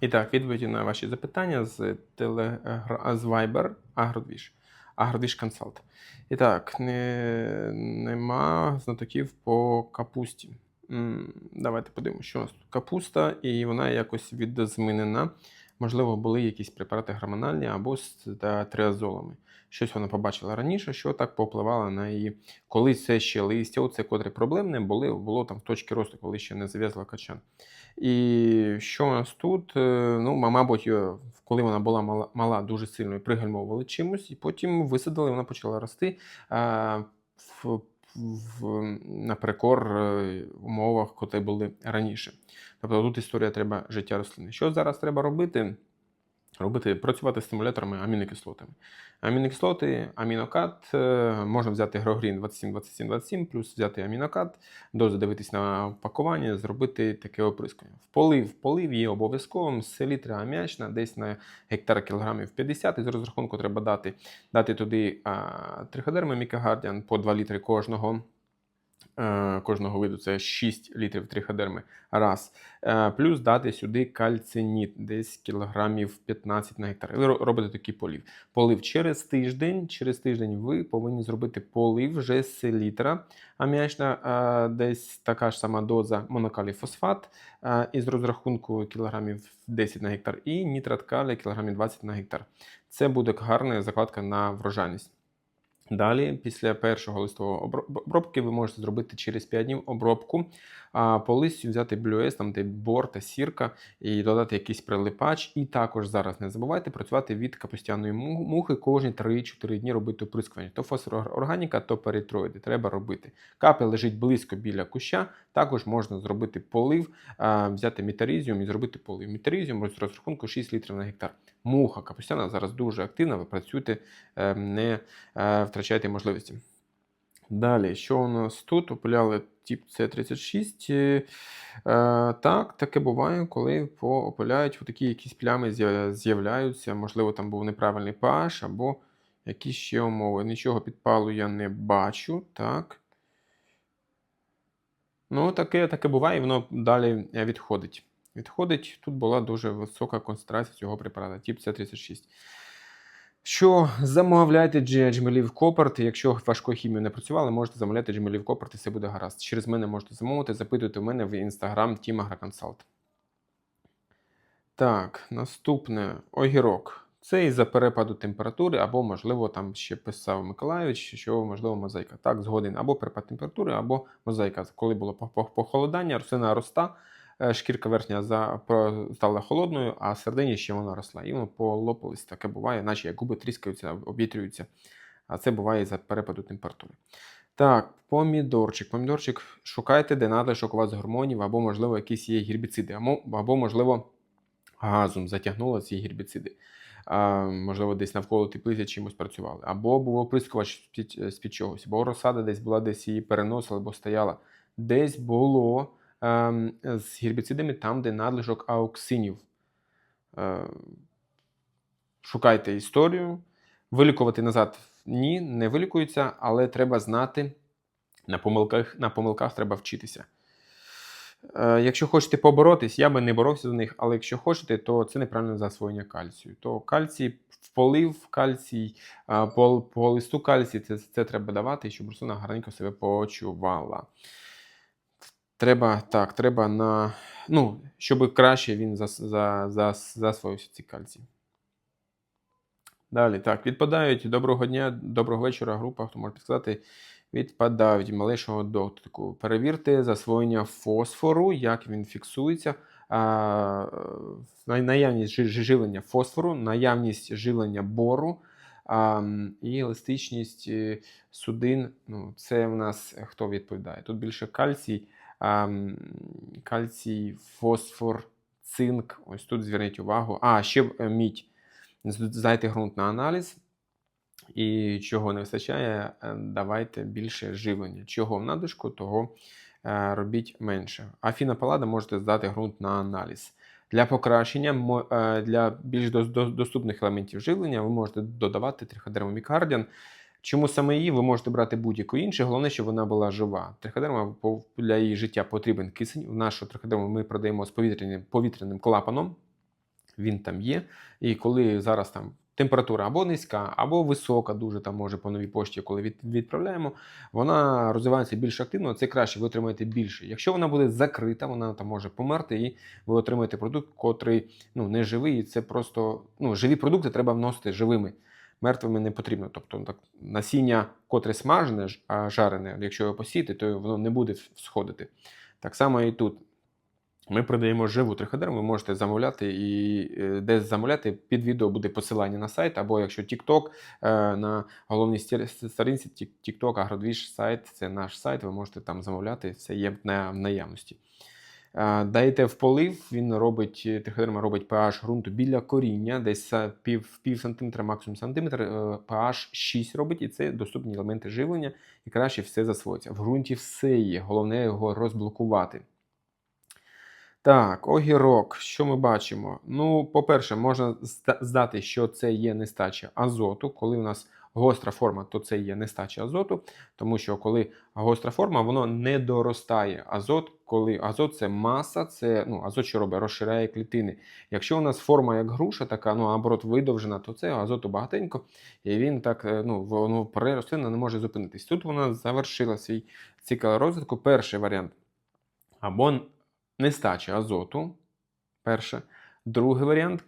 І так, відповіді на ваші запитання з, телегра... з Viber Агродвіж. Агродвіж Консалт. І так, не... нема знатоків по капусті. Давайте подивимося, що у нас тут капуста, і вона якось відозмінена. Можливо, були якісь препарати гормональні або з та, триазолами. Щось вона побачила раніше, що так попливало на її. Коли це ще листя, оце котре проблемне, були, було там в точці росту, коли ще не зав'язала качан. І що у нас тут? Е, Ну, мабуть, коли вона була мала, мала дуже сильно пригальмовували чимось, і потім висадили, вона почала рости а, в, в, наперекор е, умовах, котрі були раніше. Тобто тут історія треба життя рослини. Що зараз треба робити? Робити, працювати з стимуляторами амінокислотами. Амінокислоти, амінокат, е, можна взяти Грогрін 27, 27, 27, плюс взяти амінокат, дозу дивитись на пакування, зробити таке оприскування. В полив, полив є обов'язковим, селітра аміачна, десь на гектар кілограмів 50, і з розрахунку треба дати, дати туди триходерми мікагардіан по 2 літри кожного. Е, Кожного виду це 6 літрів триходерми раз. Е, Плюс дати сюди кальциніт, десь кілограмів 15 на гектар. Ви робите такий полив. Полив через тиждень. Через тиждень ви повинні зробити полив вже з селітра. Аміачна е, десь така ж сама доза монокалій фосфат із розрахунку кілограмів 10 на гектар і нітрат калія кілограмів 20 на гектар. Це буде гарна закладка на врожайність. Далі, після першого листового обробки, ви можете зробити через 5 днів обробку. А по листю взяти блюес, там де бор сірка, і додати якийсь прилипач. І також зараз не забувайте працювати від капустяної мухи кожні 3-4 дні робити оприскування. То фосфорорганіка, то перитроїди. Треба робити. Капель лежить близько біля куща. Також можна зробити полив, взяти мітарізіум і зробити полив. Мітарізіум розрахунку 6 літрів на гектар. Муха капустяна зараз дуже активна. Ви працюєте, е, не е, втрачайте можливості. Далі, що у нас тут? Опиляли тип С36. Е, е, так, таке буває, коли поопиляють такі якісь плями з'являються. Можливо, там був неправильний pH або якісь ще умови. Нічого підпалу я не бачу. Так. Ну, таке, таке буває, і воно далі е, відходить. Відходить, тут була дуже висока концентрація цього препарату, тип С36. Що замовляйте Джмелів Копарт. Якщо важкою хімією не працювали, можете замовляти Джмелів Копарт і все буде гаразд. Через мене можете замовити, запитуйте в мене в інстаграм Team AgroConsult. Так, наступне огірок. Це із-за перепаду температури, або, можливо, там ще писав Миколайович, що можливо мозаїка. Так, згоден, або перепад температури, або мозаїка. Коли було по- по- похолодання, рослина роста, е, шкірка верхня стала холодною, а всередині ще вона росла. І воно полопалось. Таке буває, наче як губи тріскаються, обвітрюються. А це буває за перепаду температури. Так, помідорчик. Помідорчик шукайте, де надлишок у вас гормонів, або, можливо, якісь є гербіциди, або можливо, газом затягнуло ці гербіциди. Можливо, десь навколо теплиці чимось працювали. Або був оприскувач з-під, з-під чогось, або розсада десь була, десь її переносила, або стояла. Десь було ем, з гербіцидами там, де надлишок ауксинів. Е, шукайте історію. Вилікувати назад ні, не вилікується, але треба знати. На помилках, на помилках треба вчитися. Е, якщо хочете поборотись, я би не боровся за них, але якщо хочете, то це неправильне засвоєння кальцію. То кальцій в полив, кальцій, а, по, по листу кальцій, це, це треба давати, щоб рослина гарненько себе почувала. Треба так, треба на. Ну, щоб краще він зас, за, за, засвоївся ці кальцій. Далі, так, відпадають. Доброго дня, доброго вечора, група, хто може підказати. Відпадають малейшого дотику. Перевірте засвоєння фосфору, як він фіксується. Наявність жи- жи- живлення фосфору, наявність живлення бору і еластичність е, судин. Ну, це в нас е, хто відповідає? Тут більше кальцій, кальцій, фосфор, цинк. Ось тут зверніть увагу. А, ще е, мідь. Здайте ґрунт на аналіз. І чого не вистачає, е, давайте більше живлення. Чого в надлишку, того е, робіть менше. Афіна палада можете здати ґрунт на аналіз. Для покращення, е, для більш до- до- доступних елементів живлення, ви можете додавати триходерму мікардіан. Чому саме її? Ви можете брати будь-яку іншу, головне, щоб вона була жива. Триходерма для її життя потрібен кисень. В нашу триходерму ми продаємо з повітряним, повітряним клапаном. він там є. І коли зараз там температура або низька, або висока, дуже там може по новій пошті, коли від, відправляємо, вона розвивається більш активно, це краще, ви отримаєте більше. Якщо вона буде закрита, вона там може померти, і ви отримаєте продукт, котрий ну, не живий. І це просто ну, живі продукти треба вносити живими. Мертвими не потрібно. Тобто так, насіння, котре смажене, а жарене, якщо його посіяти, то воно не буде всходити. Так само і тут. Ми продаємо живу триходерму, ви можете замовляти і е, десь замовляти. Під відео буде посилання на сайт, або якщо TikTok, е, на головній сторінці TikTok, Агродвіж сайт, це наш сайт, ви можете там замовляти, все є в наявності. Е, Даєте в полив, він робить, триходерма робить pH ґрунту біля коріння, десь пів, пів сантиметра, максимум сантиметр, pH 6 робить, і це доступні елементи живлення, і краще все засвоїться. В ґрунті все є, головне його розблокувати. Так, огірок. Що ми бачимо? Ну, по-перше, можна здати, що це є нестача азоту. Коли у нас гостра форма, то це є нестача азоту, тому що коли гостра форма, воно не доростає азот. Коли азот це маса, це ну, азот, що робить, розширяє клітини. Якщо у нас форма як груша, така, ну наоборот, видовжена, то це азоту багатенько, і він так, е, ну, воно рослина не може зупинитись. Тут вона завершила свій цикл розвитку. Перший варіант. Або нестача азоту. Перше. Другий варіант.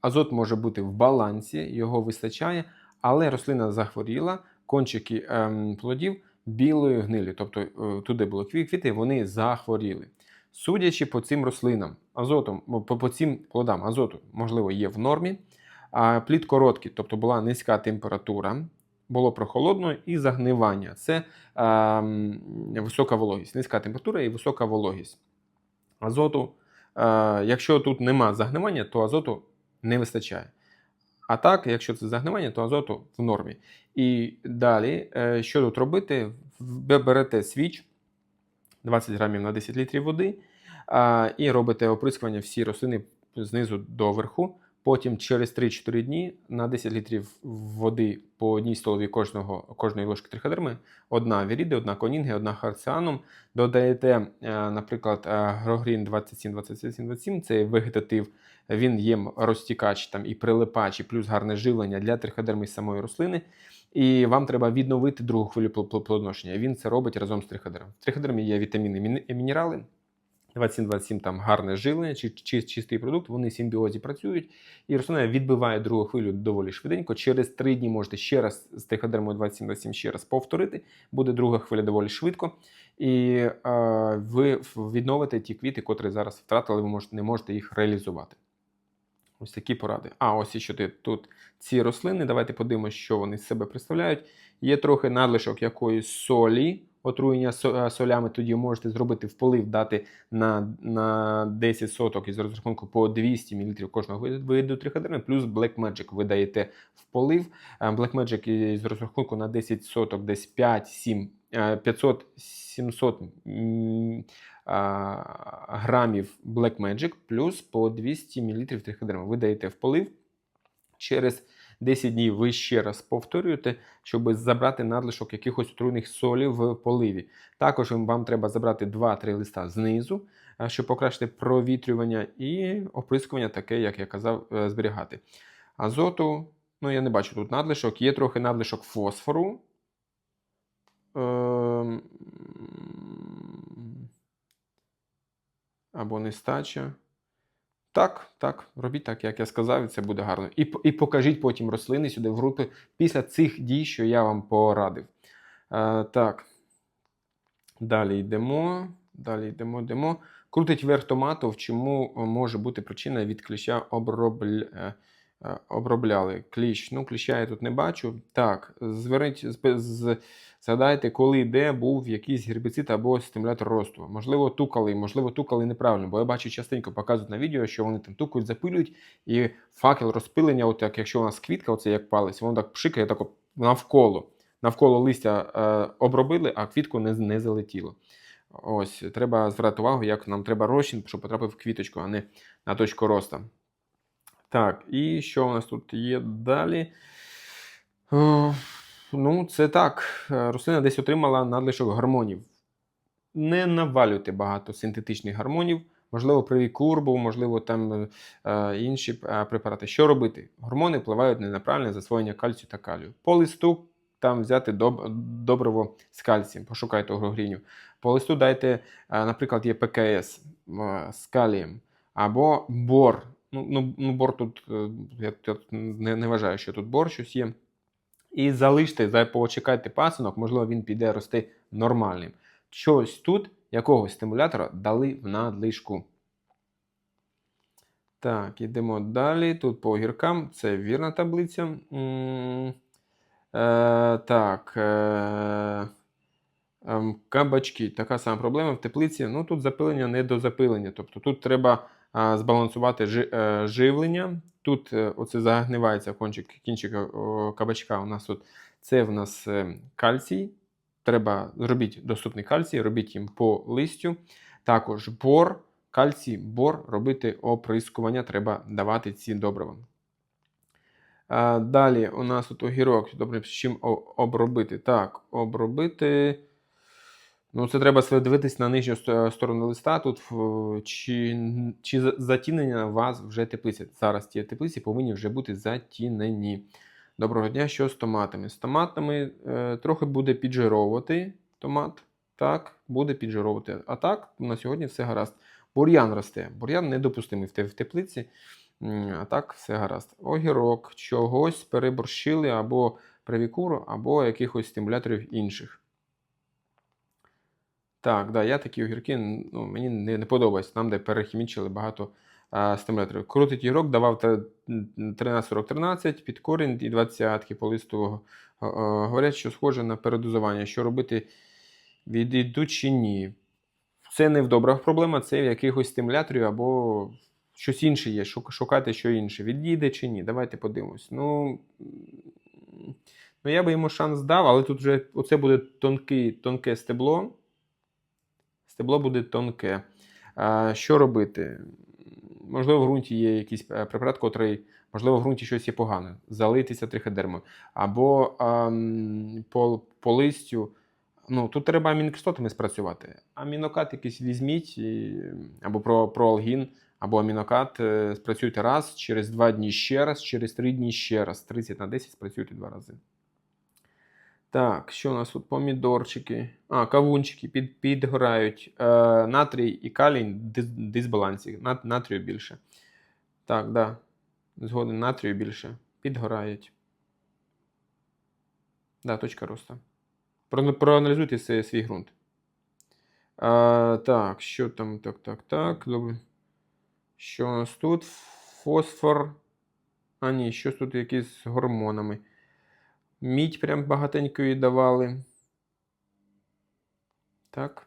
Азот може бути в балансі, його вистачає, але рослина захворіла, кончики ем, плодів білої гнилі. Тобто е, туди було кві- квіти, вони захворіли. Судячи по цим рослинам, азотом, по, по цим плодам азоту, можливо, є в нормі. А плід короткий, тобто була низька температура, було прохолодно і загнивання. Це ем, висока вологість, низька температура і висока вологість. Азоту, е, якщо тут нема загнивання, то азоту не вистачає. А так, якщо це загнивання, то азоту в нормі. І далі, е, що тут робити? Ви берете свіч 20 грамів на 10 літрів води а, і робите оприскування всі рослини знизу до верху. Потім через 3-4 дні на 10 літрів води по одній столовій кожного, кожної ложки триходерми, одна віріди, одна конінги, одна харціаном. Додаєте, е, наприклад, е, грогрін 27, 27, 27, це вегетатив, він є розтікач там, і прилипач, і плюс гарне живлення для триходерми самої рослини. І вам треба відновити другу хвилю пл- пл- плодоношення. Він це робить разом з триходером. В триходермі є вітаміни і мінерали. 27-27 там гарне живлення, чи, чи чистий продукт, вони в симбіозі працюють, і рослина відбиває другу хвилю доволі швиденько. Через 3 дні можете ще раз з триходермою 27-27 ще раз повторити, буде друга хвиля доволі швидко. І е, ви відновите ті квіти, котрі зараз втратили, ви можете, не можете їх реалізувати. Ось такі поради. А ось що тут ці рослини. Давайте подивимося, що вони з себе представляють. Є трохи надлишок якоїсь солі, отруєння е, солями. Тоді можете зробити в дати на, на 10 соток із розрахунку по 200 мл кожного виду- триходерми, плюс Black Magic ви даєте в полив. Е, Black Magic із розрахунку на 10 соток, десь 5-7 500-700 грамів Black Magic плюс по 200 мл триходерми. Ви даєте в полив. Через 10 днів ви ще раз повторюєте, щоб забрати надлишок якихось отруйних солів в поливі. Також вам треба забрати 2-3 листа знизу, щоб покращити провітрювання і оприскування, таке, як я казав, е, зберігати. Азоту, ну я не бачу тут надлишок, є трохи надлишок фосфору. Ем, Або нестача. Так, так, робіть так, як я сказав, і це буде гарно. І, і покажіть потім рослини сюди в групи після цих дій, що я вам порадив. Е, так. Далі йдемо. Далі йдемо, йдемо. Крутить верх томатов, чому може бути причина від кліща обробль... е, обробляли. Кліщ. Ну, кліща я тут не бачу. Так, зверніть, згадайте, коли де був якийсь гербіцид або стимулятор росту. Можливо, тукали, можливо, тукали неправильно, бо я бачу частенько показують на відео, що вони там тукають, запилюють, і факел розпилення, от як якщо у нас квітка, оце як палець, воно так пшикає так навколо. Навколо листя е, обробили, а квітку не, не залетіло. Ось, треба звертати увагу, як нам треба розчин, щоб потрапив в квіточку, а не на точку росту. Так, і що у нас тут є далі? Ну, це так. Е, Рослина десь отримала надлишок гормонів. Не навалюйте багато синтетичних гормонів. можливо, привікур був, можливо, там е, інші е, препарати. Що робити? Гормони впливають на неправильне засвоєння кальцію та калію. По листу там взяти доб, добриво з кальцієм, пошукайте огрогріню. По листу дайте, е, наприклад, є ПКС е, з калієм або бор. Ну, ну, ну бор тут е, я не, не вважаю, що тут бор щось є. І залиште, почекайте пасинок, можливо, він піде рости нормальним. Щось тут, якогось стимулятора дали в надлишку. Так, йдемо далі. Тут по огіркам. Це вірна таблиця. Е, так. Е, ем, кабачки. Така сама проблема в теплиці. Ну, тут запилення не до запилення. Тобто тут треба збалансувати е, живлення. Тут е, оце загнивається кончик кінчик кабачка. У нас тут це в нас е, кальцій. Треба зробіть доступний кальцій, робіть їм по листю. Також бор, кальцій, бор, робити оприскування, треба давати ці добрива. Далі у нас тут огірок. Добре, з чим обробити? Так, обробити. Ну, це треба дивитись на нижню сторону листа. Тут чи, чи затінення вас вже теплиця. Зараз ті теплиці повинні вже бути затінені. Доброго дня, що з томатами? З томатами е, трохи буде піджировувати томат. Так, буде піджировувати. А так, на сьогодні все гаразд. Бур'ян росте. Бур'ян недопустимий в теплиці. А так, все гаразд. Огірок, чогось переборщили або привікуру, або якихось стимуляторів інших. Так, да, я такі огірки, ну, мені не, не подобається. Там, де перехімічили багато а, стимуляторів. Крутить ігрок давав 13-40-13 під корінь і 20 по листу. Е, е, Говорять, що схоже на передозування. Що робити, відійдуть чи ні. Це не в добрах проблема, це в якихось стимуляторів або щось інше є. Шук- Шукайте що інше. Відійде чи ні. Давайте подивимось. Ну, ну я би йому шанс дав, але тут вже оце буде тонке, тонке стебло. Стебло буде тонке. Що робити? Можливо, в ґрунті є якийсь е, препарат, котрий, можливо, в ґрунті щось є погане. Залитися триходермою. Або ам, по, по листю. Ну, тут треба амінокислотами спрацювати. Амінокат якийсь візьміть, і, або про, проалгін, або амінокат. е, Спрацюйте раз, через два дні ще раз, через три дні ще раз. 30 на 10 спрацюйте два рази. Так, що у нас тут? Помідорчики. А, кавунчики під, підгорають. Е, натрій і калій дис, дисбалансі. На, натрію більше. Так, да. Згоден, натрію більше. Підгорають. Да, точка росту. Про- Проаналізуйте свій, ґрунт. А, так, що там? Так, так, так. Добре. Що у нас тут? Фосфор. А, ні, щось тут якісь з гормонами. Мідь прям багатенько їй давали. Так.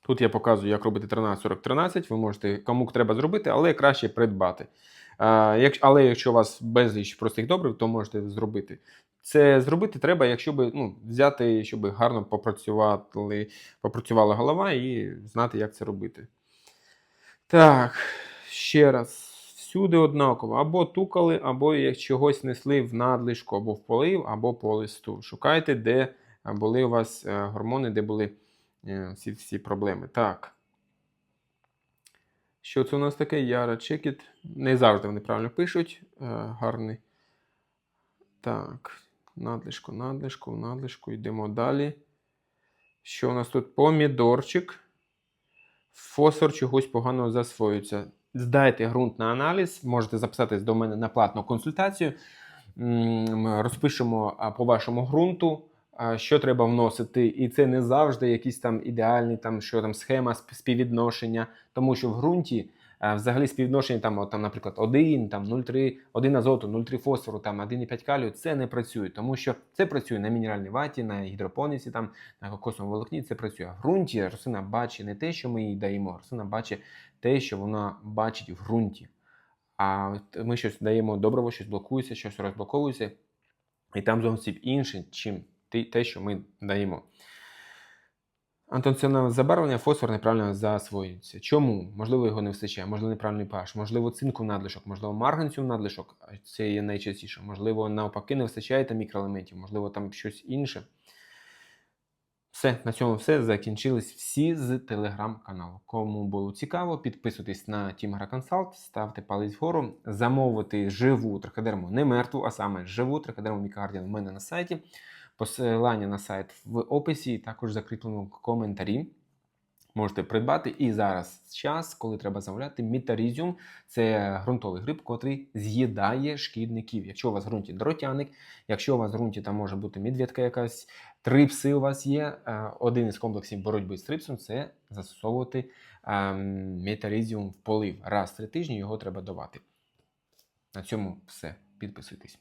Тут я показую, як робити 13-40-13. Ви можете кому треба зробити, але краще придбати. Але якщо у вас безліч простих добрив, то можете зробити. Це зробити треба, якщо би ну, взяти, щоб гарно попрацювали, попрацювала голова і знати, як це робити. Так, ще раз. Всюди однаково. Або тукали, або як чогось несли в надлишку, або в полив, або по листу. Шукайте, де були у вас е, гормони, де були е, всі, всі проблеми. Так. Що це у нас таке? Яра Чекіт. Не завжди вони правильно пишуть. Е, Гарний. Так. Надлишку, надлишку, надлишку. Йдемо далі. Що у нас тут? Помідорчик. Фосфор чогось погано засвоюється. Здайте ґрунт на аналіз, можете записатись до мене на платну консультацію. Розпишемо по вашому ґрунту, що треба вносити. І це не завжди якийсь там ідеальний там, що там схема співвідношення, тому що в ґрунті взагалі співвідношення, там, там, наприклад, 1, там, 0,3, 1 азоту, 0,3 фосфору, там, 1,5 калію, це не працює, тому що це працює на мінеральній ваті, на гідропоніці, там, на кокосовому волокні, це працює. А в ґрунті рослина бачить не те, що ми їй даємо, рослина бачить те, що вона бачить в ґрунті. А ми щось даємо доброво, щось блокується, щось розблоковується, і там зовсім інше, чим те, що ми даємо. Антоціонове забарвлення фосфор неправильно засвоюється. Чому? Можливо, його не вистачає, можливо, неправильний pH, можливо, цинку надлишок, можливо, марганцю надлишок, це є найчастіше, можливо, навпаки, не вистачає там мікроелементів, можливо, там щось інше. Все, на цьому все. Закінчились всі з телеграм-каналу. Кому було цікаво, підписуйтесь на Гра Consult, ставте палець вгору, замовити живу триходерму, не мертву, а саме живу триходерму Мікардіан в мене на сайті. Посилання на сайт в описі, і також закріплено в коментарі. Можете придбати. І зараз час, коли треба замовляти мітарізіум. Це ґрунтовий гриб, котрий з'їдає шкідників. Якщо у вас в ґрунті дротяник, якщо у вас в ґрунті там може бути медведка якась, трипси у вас є. е, Один із комплексів боротьби з трипсом це застосовувати ем, метарізіум в полив. Раз в три тижні його треба давати. На цьому все. Підписуйтесь.